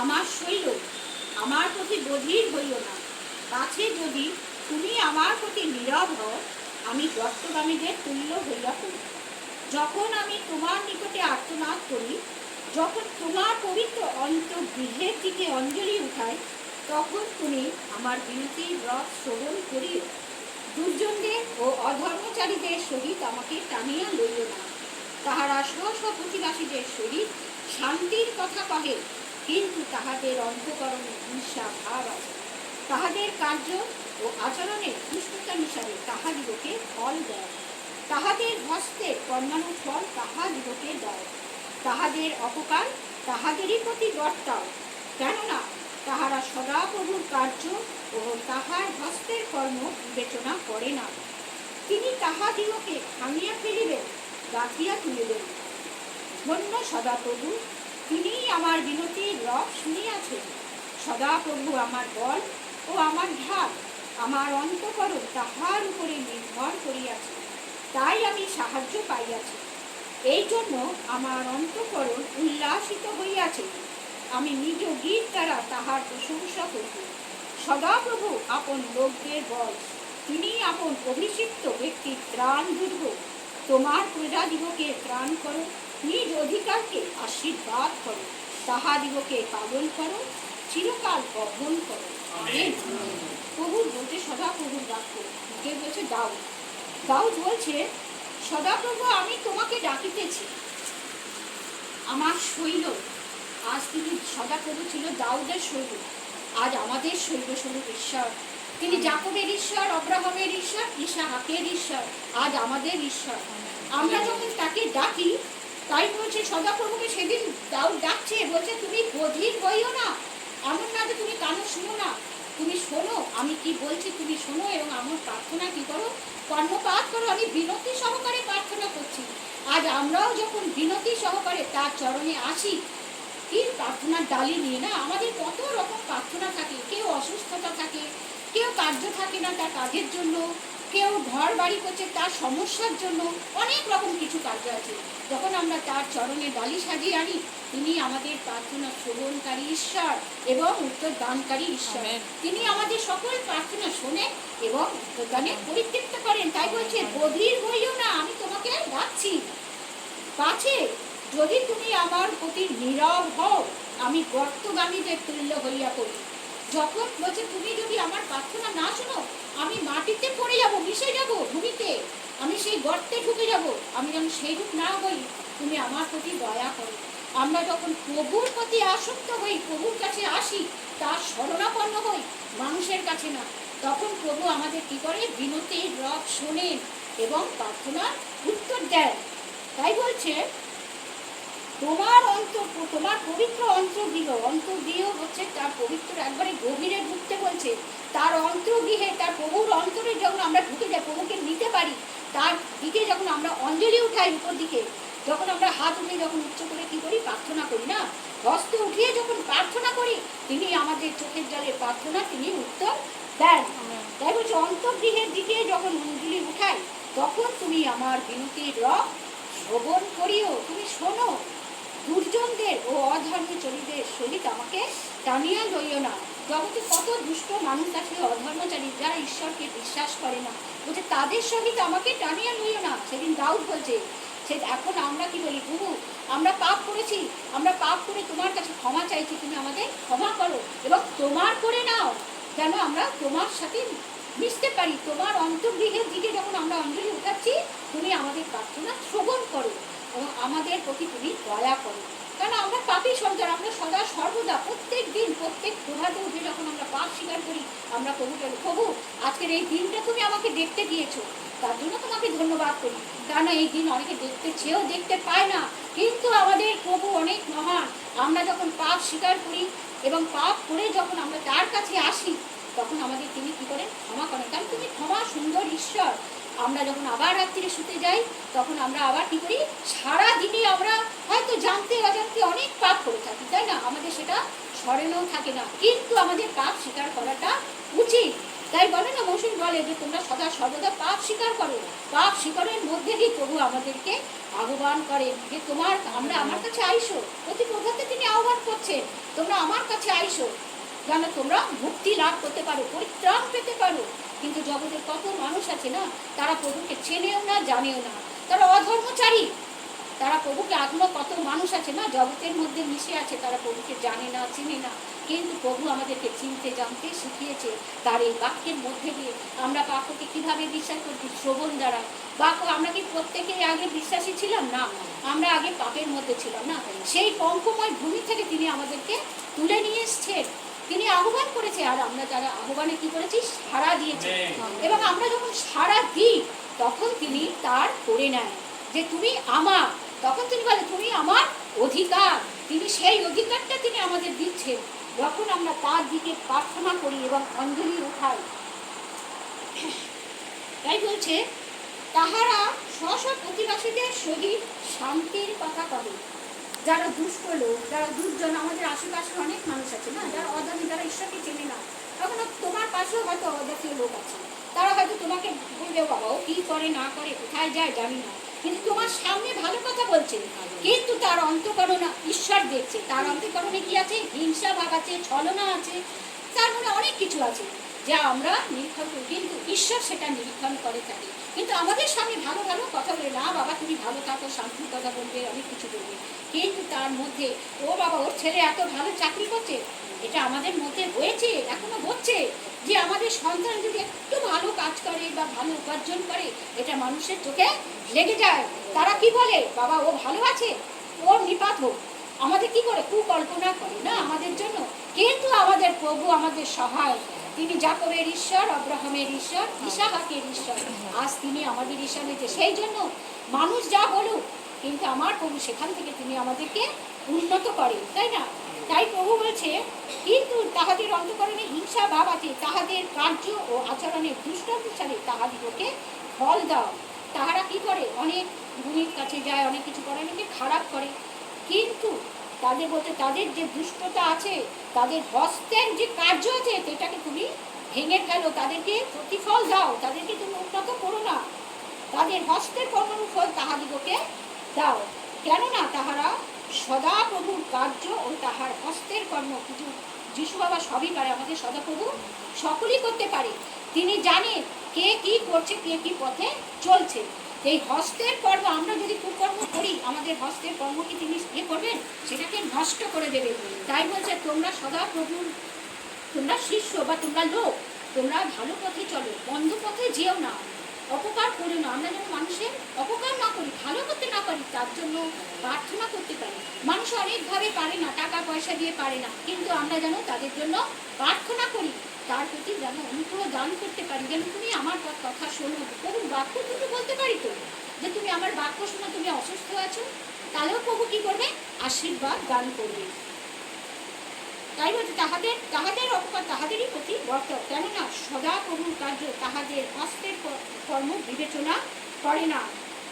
আমার শৈল, আমার প্রতি বধির হইও না। কাছে যদি তুমি আমার প্রতি নীরব হও, আমি গর্তগামীদের তুল্য হইয়া পড়ি। যখন আমি তোমার নিকটে আর্তনাদ করি, যখন তোমার পবিত্র অন্তর্গৃহের দিকে অঞ্জলি উঠাই, তখন তুমি আমার বিনতির রথ শ্রবণ করিও। দুর্জনদের ও অধর্মচারীদের সহিত আমাকে টানিয়া লইও না। তাহারা স্ব স্ব প্রতিবাসীদের সহিত শান্তির কথা কহে কিন্তু তাহাদের অন্তকরণে হিংসা ভাব আছে। তাহাদের কার্য ও আচরণের দুষ্টতানুসারে তাহাদিগকে ফল দেয়। তাহাদের হস্তের কর্মানু ফল তাহাদিগকে দেয়। তাহাদের অপকার তাহাদেরই প্রতি বর্তাও। কেননা তাহারা সদাপ্রভুর কার্য ও তাহার হস্তের কর্ম বিবেচনা করে না। তিনি তাহাদিগকে ভাঙিয়া ফেলিবেন, গাঁথিয়া তুলিবেন। ধন্য সদাপ্রভু তিনি আমার বিনতির রব শুনিয়াছেন। সদাপ্রভু আমার বল ও আমার ঢাল, আমার অন্তকরণ তাহার উপরে নির্ভর করিয়াছে। তাই আমি সাহায্য পাইয়াছি। এই জন্য আমার অন্তকরণ উল্লাসিত হইয়াছে। আমি নিজ গীত দ্বারা তাহার প্রশংসা করিব সদাপ্রভু আপন লোকদের বল, তিনি আপন অভিষিক্ত ব্যক্তির ত্রাণ দুর্গ তোমার প্রজাদিগকে ত্রাণ করো। নিজ অধিকারকে আশীর্বাদ করো। তাহাদিগকে পালন করো চিরকাল বহন করো। প্রভুর বলতে সদাপ্রভুর বাক্য কে বলছে দাউদ দাউদ বলছে সদাপ্রভু আমি তোমাকে ডাকিতেছি। আমার শৈল আজ তিনি সদাপ্রভু ছিল দাউদের শৈল। আজ আমাদের শৈল স্বরূপ ঈশ্বর। তিনি জাকবের ঈশ্বর অব্রাহমের ঈশ্বর ইসাহাকের ঈশ্বর। আজ আমাদের ঈশ্বর। আমরা যখন তাকে ডাকি তাই বলছে, সদাপ্রভুকে সেদিন দাউদ ডাকছে, বলছে, তুমি বধির হইও না। এমন না যে তুমি কানে শুনো না। তুমি শোনো, আমি কি বলছি তুমি শোনো এবং আমার প্রার্থনা কি করো? কর্মপাত করো, আমি বিনতি সহকারে প্রার্থনা করছি। আজ আমরাও যখন বিনতি সহকারে তার চরণে আসি, কি প্রার্থনার ডালি নিয়ে না? আমাদের কত রকম প্রার্থনা থাকে। কেউ অসুস্থতা থাকে, কেউ কার্য থাকে না তার কাজের জন্য। কেউ ঘর বাড়ি করছে তার সমস্যার জন্য অনেক রকম কিছু কার্য আছে। যখন আমরা তার চরণে ডালি সাজিয়ে আনি তিনি আমাদের প্রার্থনা শ্রবণকারী ঈশ্বর এবং উত্তর দানকারী ঈশ্বর তিনি আমাদের সকল প্রার্থনা শোনেন এবং উত্তরদানে পরিতৃপ্ত করেন। তাই বলছে বধির হইও না আমি তোমাকে ডাকছি। পাছে যদি তুমি আমার প্রতি নীরব হও আমি গর্তগামীদের তুল্য হইয়া পড়ি। যখন বলছে তুমি যদি আমার প্রার্থনা না শোনো আমি মাটিতে পড়ে যাব, মিশে যাব ভূমিতে। আমি সেই গর্তে ঢুকে যাব। আমি যেন সেইরূপ না হই, তুমি আমার প্রতি দয়া করো। আমরা যখন প্রভুর প্রতি আসক্ত হই, প্রভুর কাছে আসি, তার শরণাপন্ন হই মানুষের কাছে না। তখন প্রভু আমাদের কি করে? বিনতির রব শোনেন এবং প্রার্থনার উত্তর দেন। তাই বলছে তোমার অন্তর তোমার পবিত্র অন্তর্গৃহ অন্তর্গৃহ হচ্ছে তার পবিত্র একবারে গভীরে ঢুকতে বলছে। তার অন্তর্গৃহে তার প্রভুর অন্তরে যখন আমরা ঢুকে যাই প্রভুকে নিতে পারি তার দিকে যখন আমরা অঞ্জলি উঠাই উপর দিকে যখন আমরা হাত উঠে যখন উচ্চ করে কি করি? প্রার্থনা করি না? হস্ত উঠিয়ে যখন প্রার্থনা করি তিনি আমাদের চোখের জলে প্রার্থনা তিনি উত্তর দেন। তাই বলছে অন্তর্গৃহের দিকে যখন অঞ্জলি উঠাই তখন তুমি আমার বিনতির রব শ্রবণ করিও তুমি শোনো। দুর্জনদের ও অধর্মচরীদের সহিত আমাকে টানিয়া লইও না। জগতে কত দুষ্ট মানুষ আছে অধর্মচারী যারা ঈশ্বরকে বিশ্বাস করে না। বলছে, তাদের সহিত আমাকে টানিয়া লইও না। সেদিন দাউদ বলছে, সে এখন আমরা কি বলি? প্রভু আমরা পাপ করেছি। আমরা পাপ করে তোমার কাছে ক্ষমা চাইছি। তুমি আমাদের ক্ষমা করো এবং তোমার করে নাও। যেন আমরা তোমার সাথে মিশতে পারি। তোমার অন্তর্গৃহের দিকে যখন আমরা অঞ্জলি উঠাচ্ছি, তুমি আমাদের প্রার্থনা শ্রবণ করো। আমাদের প্রতি তুমি দয়া করো। কারণ আমরা পাপি সন্তান আমরা সদা সর্বদা প্রত্যেক দিন, প্রত্যেক প্রভাতে উঠে যখন আমরা পাপ স্বীকার করি, আমরা প্রভুকে প্রভু, আজকের এই দিনটা তুমি আমাকে দেখতে দিয়েছ। তার জন্য তোমাকে ধন্যবাদ করি। কারণ এই দিন অনেকে দেখতে চেয়েও দেখতে পায় না? কিন্তু আমাদের প্রভু অনেক মহান। আমরা যখন পাপ স্বীকার করি এবং পাপ করে যখন আমরা তার কাছে আসি, তখন আমাদের তিনি কি করেন? ক্ষমা করেন। কারণ তুমি ক্ষমা সুন্দর ঈশ্বর। আমরা যখন আবার রাত্রিরে শুতে যাই, তখন আমরা আবার কি করি? সারা দিনে আমরা হয়তো জানতে অজান্তে অনেক পাপ করে থাকি, তাই না? আমাদের সেটা স্মরণেও থাকে না। কিন্তু আমাদের পাপ স্বীকার করাটা উচিত। তাই বলে না, মৌসুম বলে যে, তোমরা সদা সর্বদা পাপ স্বীকার করো। পাপ স্বীকারের মধ্যে দিয়ে প্রভু আমাদেরকে আহ্বান করেন যে, তোমার, আমরা আমার কাছে আইসো। প্রতি প্রভাতে তিনি আহ্বান করছেন, তোমরা আমার কাছে আইসো। যেন তোমরা মুক্তি লাভ করতে পারো, পরিত্রাণ পেতে পারো। কিন্তু জগতের কত মানুষ আছে না, তারা প্রভুকে চেনেও না, জানেও না। তারা অধর্মচারী। তারা প্রভুকে এখনও কত মানুষ আছে না, জগতের মধ্যে মিশে আছে, তারা প্রভুকে জানে না, চিনে না। কিন্তু প্রভু আমাদেরকে চিনতে, জানতে শিখিয়েছে, তার এই বাক্যের মধ্যে দিয়ে আমরা বাক্যকে কীভাবে বিশ্বাস করছি, শ্রবণ দ্বারা। বাক্য, আমরা কি প্রত্যেকেই আগে বিশ্বাসী ছিলাম? না। আমরা আগে পাপের মধ্যে ছিলাম না। সেই পঙ্কময় ভূমি থেকে তিনি আমাদেরকে তুলে নিয়ে এসছেন। তিনি আহ্বান করেছে আর আমরা যারা আহ্বানে কি করেছি? সাড়া দিয়েছি। এবং আমরা যখন সাড়া দিই তখন তিনি তার করে নেয় যে তুমি আমার। তখন তিনি বলে তুমি আমার অধিকার। তিনি সেই অধিকারটা তিনি আমাদের দিচ্ছেন। যখন আমরা তার দিকে প্রার্থনা করি এবং অঞ্জলি উঠাই তাই বলছে তাহারা স্ব স্ব প্রতিবাসীদের সহিত শান্তির কথা করে যারা দুষ্ট লোক, যারা দুর্জন, আমাদের আশেপাশে অনেক মানুষ আছে না, যারা অজানি, যারা ঈশ্বরকে চেনে না, তখন তোমার পাশেও হয়তো অজাতীয় লোক আছে। তারা হয়তো তোমাকে বলবে, বাবা, ও কি করে, না করে, কোথায় যায়, জানি না। কিন্তু তোমার সামনে ভালো কথা বলছে। কিন্তু তার অন্তকরণ ঈশ্বর দেখছে। তার অন্তকরণে কি আছে? হিংসা ভাব আছে, ছলনা আছে, তার মনে অনেক কিছু আছে। যা আমরা নিরীক্ষণ করি। কিন্তু ঈশ্বর সেটা নিরীক্ষণ করে থাকি কিন্তু আমাদের সামনে ভালো ভালো কথা বলে, না বাবা, তুমি ভালো থাকো, শান্তির কথা বলবে, অনেক কিছু বলবে। কিন্তু তার মধ্যে, ও বাবা, ওর ছেলে এত ভালো চাকরি করছে, এটা আমাদের মধ্যে হয়েছে, এখনও হচ্ছে যে আমাদের সন্তান যদি একটু ভালো কাজ করে বা ভালো উপার্জন করে, এটা মানুষের চোখে লেগে যায়। তারা কি বলে? বাবা, ও ভালো আছে, ওর নিপাত হোক। আমাদের কি করে? কুকল্পনা করে না আমাদের জন্য? কিন্তু আমাদের প্রভু আমাদের সহায়। তিনি জাকবের ঈশ্বর, আব্রাহামের ঈশ্বর ইসাহাকের ঈশ্বর। আজ তিনি আমাদের ঈশ্বর হয়েছে। সেই জন্য মানুষ যা বলুক, কিন্তু আমার প্রভু সেখান থেকে তিনি আমাদেরকে উন্নত করে, তাই না? তাই প্রভু বলছে, কিন্তু তাহাদের অন্তকরণে হিংসা, ভাব আছে। তাহাদের কার্য ও আচরণের দুষ্ট অনুসারে তাহাদিগকে ফল দাও। তাহারা কি করে? অনেক গুণীর কাছে যায়, অনেক কিছু করে, অনেকে খারাপ করে। কিন্তু তাদের বলতে তাদের যে দুষ্টতা আছে, তাদের হস্তের যে কার্য আছে, সেটাকে তুমি ভেঙে ফেলো, তাদেরকে প্রতিফল দাও, তাদেরকে তুমি উন্নত করো না। তাদের হস্তের কর্মর ফল তাহাদিগকে দাও। কেননা তাহারা সদা প্রভুর কার্য ও তাহার হস্তের কর্ম, কিছু যিশু বাবা সবই পারে, আমাদের সদাপ্রভু সকলই করতে পারে। তিনি জানেন কে কি করছে, কে কি পথে চলছে। এই হস্তের কর্ম আমরা যদি কুকর্ম করি, আমাদের হস্তের কর্ম কি তিনি ইয়ে করবেন, সেটাকে নষ্ট করে দেবে। তাই বলছে, তোমরা সদা প্রভুর, তোমরা শিষ্য বা তোমরা লোক, তোমরা ভালো পথে চলো, বন্ধ পথে যেও না, অপকার করো না। আমরা যেন মানুষের অপকার না করি, ভালো করতে না পারি, তার জন্য প্রার্থনা করতে পারি। মানুষ অনেকভাবে পারে না টাকা পয়সা দিয়ে পারে না, কিন্তু আমরা যেন তাদের জন্য প্রার্থনা করি। তার প্রতি যেন অনুগ্রহ দান করতে পারি। যেন তুমি আমার কথা শোনো। প্রভু বাক্য তুমি বলতে পারি তো? যে তুমি আমার বাক্য শোনো, তুমি অসুস্থ আছো, তাহলেও প্রভু কি করবে? আশীর্বাদ দান করবে। তাই বলছে, তাহাদের তাহাদের অপকার তাহাদেরই প্রতি বর্ত কেননা সদা প্রভুর কার্য তাহাদের হস্তের কর্ম বিবেচনা করে না।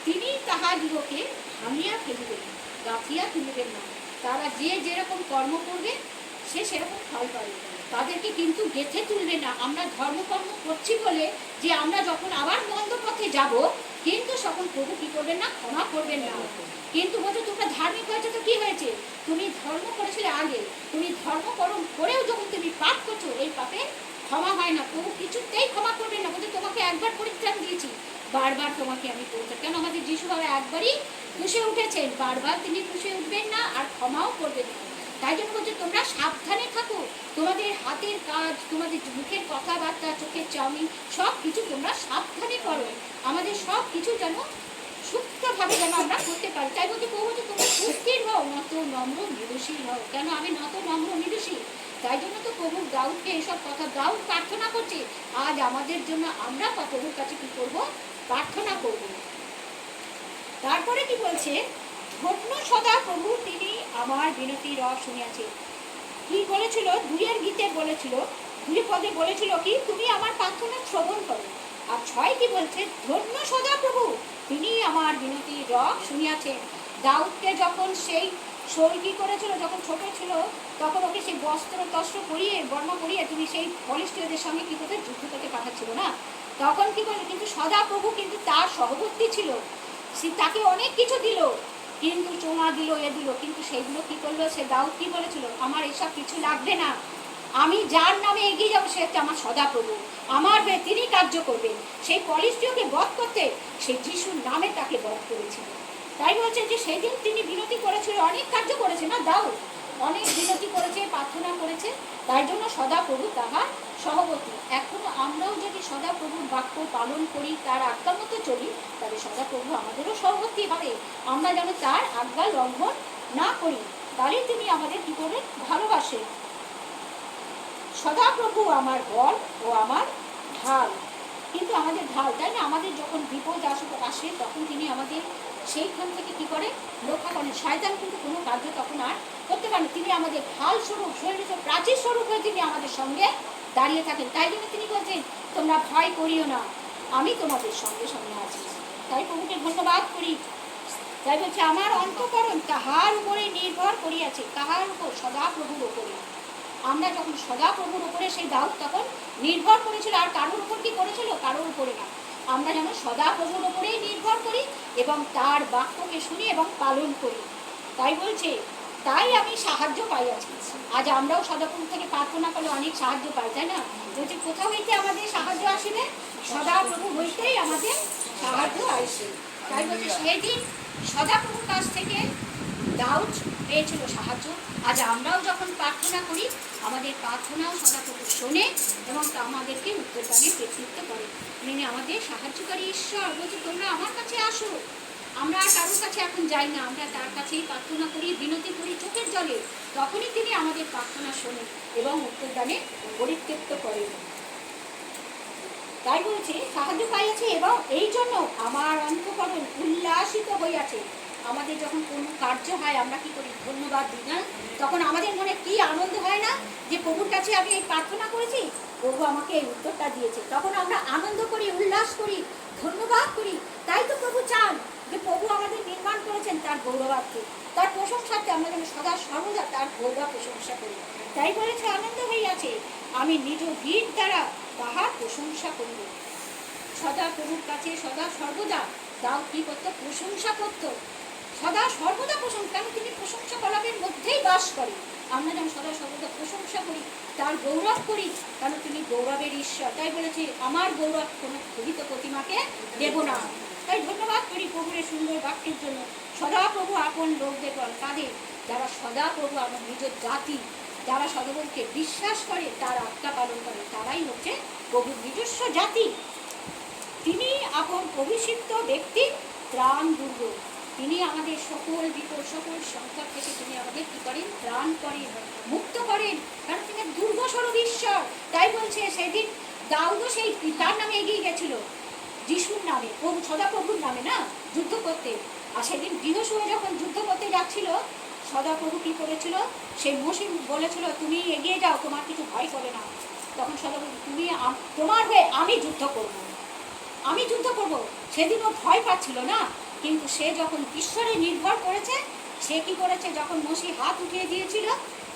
তিনি তাহাদিগকে ভাঙিয়া ফেলিবেন, গাঁথিয়া তুলিবেন না। তারা যে যেরকম কর্ম করবে, সে সেরকম ফল পাবে। তাদেরকে কিন্তু গেথে তুলবে না। আমরা ধর্মকর্ম করছি বলে যে আমরা যখন আবার মন্দ পথে যাব, কিন্তু তখন প্রভু কি করবেন না? ক্ষমা করবেন না। কিন্তু বলছো, তোমরা ধার্মিক হয়েছে তো কি হয়েছে? তুমি ধর্ম করেছিলে আগে। তুমি ধর্ম করো করেও যখন তুমি পাপ করছ, এই পাপে ক্ষমা হয় না। প্রভু কিছুতেই ক্ষমা করবেন না। বলছে, তোমাকে একবার পরিত্রাণ দিয়েছি। বারবার তোমাকে আমি করতে কেন? আমাদের যিশু বাবা একবারই খুশে উঠেছেন। বারবার তিনি খুশে উঠবেন না আর ক্ষমাও করবেন না। তাই জন্য বলছে, তোমরা সাবধানে থাকো। তোমাদের হাতের কাজ, তোমাদের মুখের কথাবার্তা, চোখের চাউমিন সব কিছু তোমরা সাবধানে করো। আমাদের সব কিছু যেন সুস্থভাবে যেন আমরা করতে পারি। তাই বলতে কেউ বলছে, তোমরা সুস্থির হও, নত, নম্র মৃদুশীল হও। কেন? আমি নত, নম্র মৃদুশীল তাই জন্য তো প্রভু দাউদকে এসব কথা, দাউদ প্রার্থনা করছে। আজ আমাদের জন্য আমরা প্রভুর কাছে কি করব? প্রার্থনা করব। তারপরে কি বলছে? ধন্য সদা প্রভু তিনি আমার বিনতি রস শুনিয়াছে। কি বলেছিল? দুইয়ের গীতে বলেছিল, দুই পদে বলেছিল কি, তুমি আমার প্রার্থনা শ্রবণ করো। আর ছয় কি বলছে? ধন্য সদা প্রভু, তিনি আমার বিনতি রক শুনিয়াছেন। দাউদকে যখন সেই শোল করেছিল, যখন ছোট ছিল, তখন ওকে সেই বস্ত্র তস্ত্র পরিয়ে বর্মা পরিয়ে তুমি সেই ফলিস্টীয়দের সঙ্গে কি করতে, যুদ্ধ করতে পাঠাচ্ছিল না? তখন কি করল? কিন্তু সদা প্রভু কিন্তু তার সহবর্তী ছিল। সে তাকে অনেক কিছু দিল। কিন্তু চোমা দিল, এ দিল। কিন্তু সেগুলো কি করল? সে দাউদ কি বলেছিল? আমার এসব কিছু লাগবে না। আমি যার নামে এগিয়ে যাব, সে হচ্ছে আমার সদাপ্রভু। আমার তিনি কার্য করবেন। সেই পলিস্টিওকে বধ করতে সেই যিশুর নামে তাকে বধ করেছিল। তাই বলছেন যে সেদিন তিনি বিনতি করেছিল, অনেক কার্য করেছে না দাউদ? অনেক বিনতি করেছে, প্রার্থনা করেছে, তাই জন্য সদাপ্রভু তাহার সহবতী এখন আমরাও যদি সদাপ্রভুর বাক্য পালন করি, তার আজ্ঞা মতো চলি তাহলে সদাপ্রভু আমাদেরও সহবতী হবে। আমরা যেন তার আজ্ঞা লঙ্ঘন না করি। তাহলে তিনি আমাদের কি করবেন? ভালোবাসে সদাপ্রভু আমার বল ও আমার ঢাল। কিন্তু আমাদের ঢাল তাই না? আমাদের যখন বিপদ আসে আসে, তখন তিনি আমাদের সেইখান থেকে কি করে? রক্ষা করেন। শয়তান কিন্তু কোনো কার্য তখন আর করতে পারেন তিনি আমাদের ঢাল স্বরূপ শরীরে প্রাচীর স্বরূপ হয়ে তিনি আমাদের সঙ্গে দাঁড়িয়ে থাকেন। তাই জন্য তিনি বলছেন, তোমরা ভয় করিও না। আমি তোমাদের সঙ্গে সঙ্গে আছি। তাই প্রভুকে ধন্যবাদ করি। তাই বলছে, আমার অন্তকরণ তাহার উপরে নির্ভর করিয়াছে। কাহার উপর সদা প্রভুর উপরে। আমরা যখন সদা প্রভুর উপরে সেই দাউদ তখন নির্ভর করেছিল, আর কারোর উপর কি করেছিল? কারোর উপরে না। আমরা যেন সদা প্রভুর উপরেই নির্ভর করি এবং তার বাক্যকে শুনি এবং পালন করি। তাই বলছে, তাই আমি সাহায্য পাই আজকে। আজ আমরাও সদাপ্রভু থেকে প্রার্থনা করলে অনেক সাহায্য পাই, তাই না? বলছে কোথা হইতে আমাদের সাহায্য আসিবে সদাপ্রভু হইতেই আমাদের সাহায্য আসে। তাই বলছে সেই দিন সদাপ্রভুর কাছ থেকে দাউদ পেয়েছিল সাহায্য। আজ আমরাও যখন প্রার্থনা করি, আমাদের প্রার্থনাও সদাপ্রভু শোনে এবং তা আমাদেরকে উত্তরদানে কৃতিত্ব করে। তিনি আমাদের সাহায্যকারী ঈশ্বর, বলছে, তোমরা আমার কাছে আসো। আমরা আর কারোর কাছে এখন যাই না। আমরা তার কাছেই প্রার্থনা করি, বিনতি করি চোখের জলে। তখনই তিনি আমাদের প্রার্থনা শোনেন এবং উত্তরদানে পরিতৃপ্ত করেন তাই বলছে, সাহায্য পাইয়াছে এবং এই জন্য আমার অন্তকরণ উল্লাসিত হইয়াছে। আমাদের যখন কোনো কার্য হয়, আমরা কি করি? ধন্যবাদ দিই না তখন আমাদের মনে কি আনন্দ হয় না? যে প্রভুর কাছে আমি এই প্রার্থনা করেছি, প্রভু আমাকে এই উত্তরটা দিয়েছে। তখন আমরা আনন্দ করি, উল্লাস করি, ধন্যবাদ করি। তাই তো প্রভু চান যে প্রভু আমাদের নির্মাণ করেছেন তার গৌরবার্থে। তার প্রশংসার্থে আমরা যেন সদা সর্বদা তার গৌরব প্রশংসা করি। তাই বলেছে আনন্দ হইয়াছে, আমি নিজ ভিড় দ্বারা তাহার প্রশংসা করিব। সদা প্রভুর কাছে সদা সর্বদা দাও কি করতো? প্রশংসা করতো। সদা সর্বদা প্রশংসা, কারণ তিনি প্রশংসা কলাপের মধ্যেই বাস করেন। আমরা যেন সদা সর্বদা প্রশংসা করি, তার গৌরব করি, কারণ তিনি গৌরবের ঈশ্বর। তাই বলেছে, আমার গৌরব কোনো খোদিত প্রতিমাকে দেব না। তাই ধন্যবাদ করি প্রভুরের সুন্দর বাক্যের জন্য। সদা প্রভু আপন লোকদের তাদের যারা সদা প্রভু আমার নিজের জাতি, যারা সদবলকে বিশ্বাস করে, তার আত্মা পালন করে, তারাই হচ্ছে প্রভুর নিজস্ব জাতি। তিনি আপন অভিষিক্ত ব্যক্তি, ত্রাণ দুর্গ। তিনি আমাদের সকল বিপদ, সকল সংকট থেকে তিনি আমাদের কি করেন? ত্রাণ করেন, মুক্ত করেন। কারণ তিনি দুর্গ স্বরূপ ঈশ্বর। তাই বলছে সেদিন দাউদও সেই তার নামে এগিয়ে গেছিল। যিশুর নামে, প্রভু, সদাপ্রভুর নামে না? যুদ্ধ করতে। আর সেদিন গৃহসুয়ে যখন যুদ্ধ করতে যাচ্ছিল, সদাপ্রভু কি করেছিল? সেই মসিম বলেছিল, তুমি এগিয়ে যাও, তোমার কিছু ভয় করে না। তখন সদাপ্রভু, তুমি তোমার হয়ে আমি যুদ্ধ করব। আমি যুদ্ধ করব। সেদিন ও ভয় পাচ্ছিল না। কিন্তু সে যখন ঈশ্বরে নির্ভর করেছে সে কি করেছে? যখন মসি হাত উঠিয়ে দিয়েছিল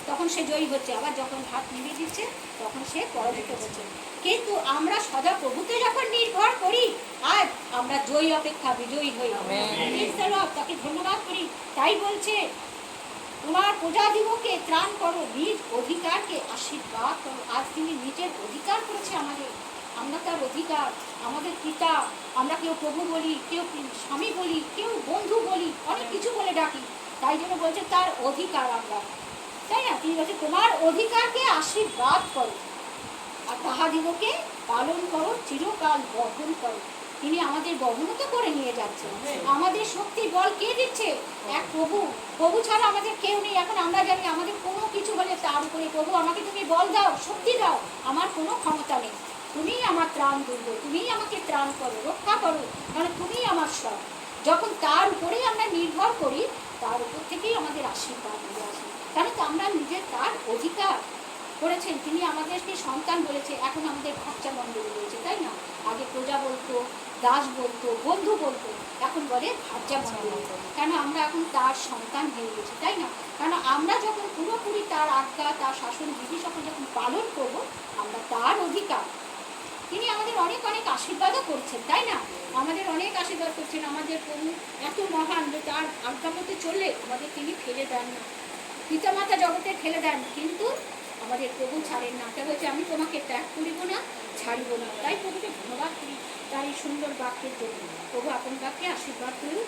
তখন সে জয়ী হচ্ছে। আবার যখন হাত নিভিয়ে দিচ্ছে তখন সে পরাজিত হচ্ছে। কিন্তু আমরা সদা প্রভুতে যখন নির্ভর করি আজ আমরা জয়ী অপেক্ষা বিজয়ী হই। তাকে ধন্যবাদ করি। তাই বলছে তোমার প্রজাদিগকে ত্রাণ করো নিজ অধিকারকে আশীর্বাদ করো। আজ তিনি নিজের অধিকার করেছে আমাদের। আমরা তার অধিকার, আমাদের পিতা, আমরা কেউ প্রভু বলি, কেউ স্বামী বলি, কেউ বন্ধু বলি, অনেক কিছু বলে ডাকি। তাই জন্য বলছে তার অধিকার আমরা। তাই না? তিনি বলছে, তোমার অধিকারকে আশীর্বাদ করো আর তাহাদিগকে পালন করো, চিরকাল বহন করো। তিনি আমাদের বহনও তো করে নিয়ে যাচ্ছে। আমাদের শক্তি, বল কে দিচ্ছে? এক প্রভু। প্রভু ছাড়া আমাদের কেউ নেই। এখন আমরা জানি আমাদের কোনো কিছু হলে তার উপরে প্রভু, আমাকে তুমি বল দাও, শক্তি দাও। আমার কোনো ক্ষমতা নেই। তুমিই আমার ত্রাণ দুর্গ তুমিই আমাকে ত্রাণ করো, রক্ষা করো কারণ তুমিই আমার সব। যখন তার উপরেই আমরা নির্ভর করি, তার উপর থেকেই আমাদের আশীর্বাদ হয়ে আসে। কারণ তো আমরা নিজের তার অধিকার করেছেন, তিনি আমাদেরকে সন্তান বলেছে, এখন আমাদের খরচা মণ্ডলী রয়েছে, তাই না? আগে প্রজা বলতো, দাস বলতো, বন্ধু বলতো, এখন বলে ভাজ্যা মণ্ডলী। কেন আমরা এখন তার সন্তান হয়ে গেছি, তাই না? কারণ আমরা যখন পুরোপুরি তার আজ্ঞা, তার শাসন বিধি সকল যখন পালন করব, আমরা তার অধিকার তিনি আমাদের অনেক অনেক আশীর্বাদও করছেন, তাই না? আমাদের অনেক আশীর্বাদ করছেন, আমাদের প্রভু এত মহান যে তার আজ্ঞা মতে চললে আমাদের তিনি ফেলে দেন না। পিতামাতা জগতে ফেলে দেন, কিন্তু আমাদের প্রভু ছাড়েন না। তা বলছে, আমি তোমাকে ত্যাগ করিব না, ছাড়িব না। তাই প্রভুকে ধন্যবাদ করি তাই সুন্দর বাক্যের জন্য। প্রভু আপন বাক্যে আশীর্বাদ করুন।